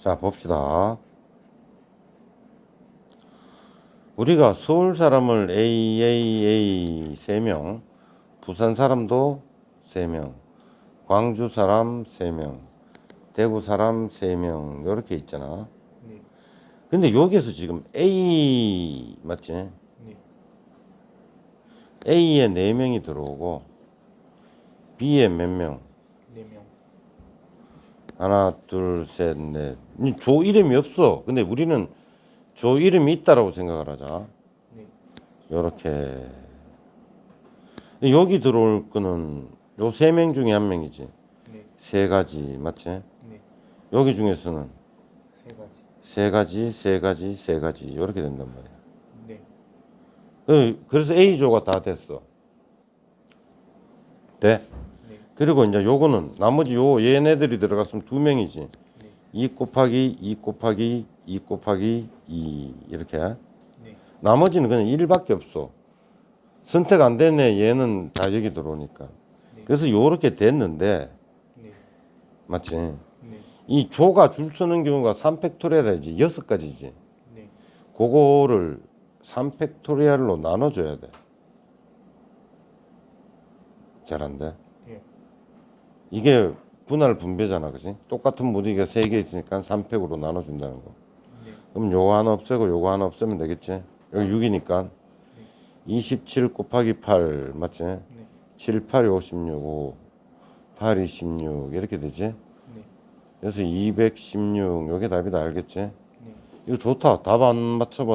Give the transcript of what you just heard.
자, 봅시다. 우리가 서울 사람을 AAA 3명, 부산 사람도 3명, 광주 사람 3명, 대구 사람 3명, 이렇게 있잖아. 네. 근데 여기에서 지금 A, 맞지? 네. A에 4명이 들어오고, B에 몇 명? 하나, 둘, 셋, 넷. 이조 이름이 없어. 근데 우리는 조 이름이 있다라고 생각을 하자. 네. 요렇게. 여기 들어올 거는 요 세 명 중에 한 명이지. 네. 세 가지, 맞지? 네. 여기 중에서는 세 가지. 세 가지, 세 가지, 세 가지. 이렇게 된단 말이야. 네. 그- 그래서 A조가 다 됐어. 돼? 네. 그리고 이제 요거는 나머지 요 얘네들이 들어갔으면 두 명이지. 네. 2 곱하기 2 곱하기 2 곱하기 2 이렇게. 네. 나머지는 그냥 1밖에 없어. 선택 안 되네 얘는 다 여기 들어오니까. 네. 그래서 요렇게 됐는데 네. 맞지? 네. 이 조가 줄 서는 경우가 3팩토리얼이지 여섯 가지지. 네. 그거를 3팩토리얼로 나눠 줘야 돼. 잘한데? 예. 이게 분할 분배잖아, 그지? 똑같은 무리가 세 개 있으니까 3팩으로 나눠준다는 거. 네. 그럼 요거 하나 없애고 요거 하나 없애면 되겠지? 여기 6이니까 27 곱하기 8 맞지? 네. 7, 8이 56, 5, 8, 26 이렇게 되지? 네. 그래서 216 요게 답이다 알겠지? 네. 이거 좋다. 답 안 맞춰봐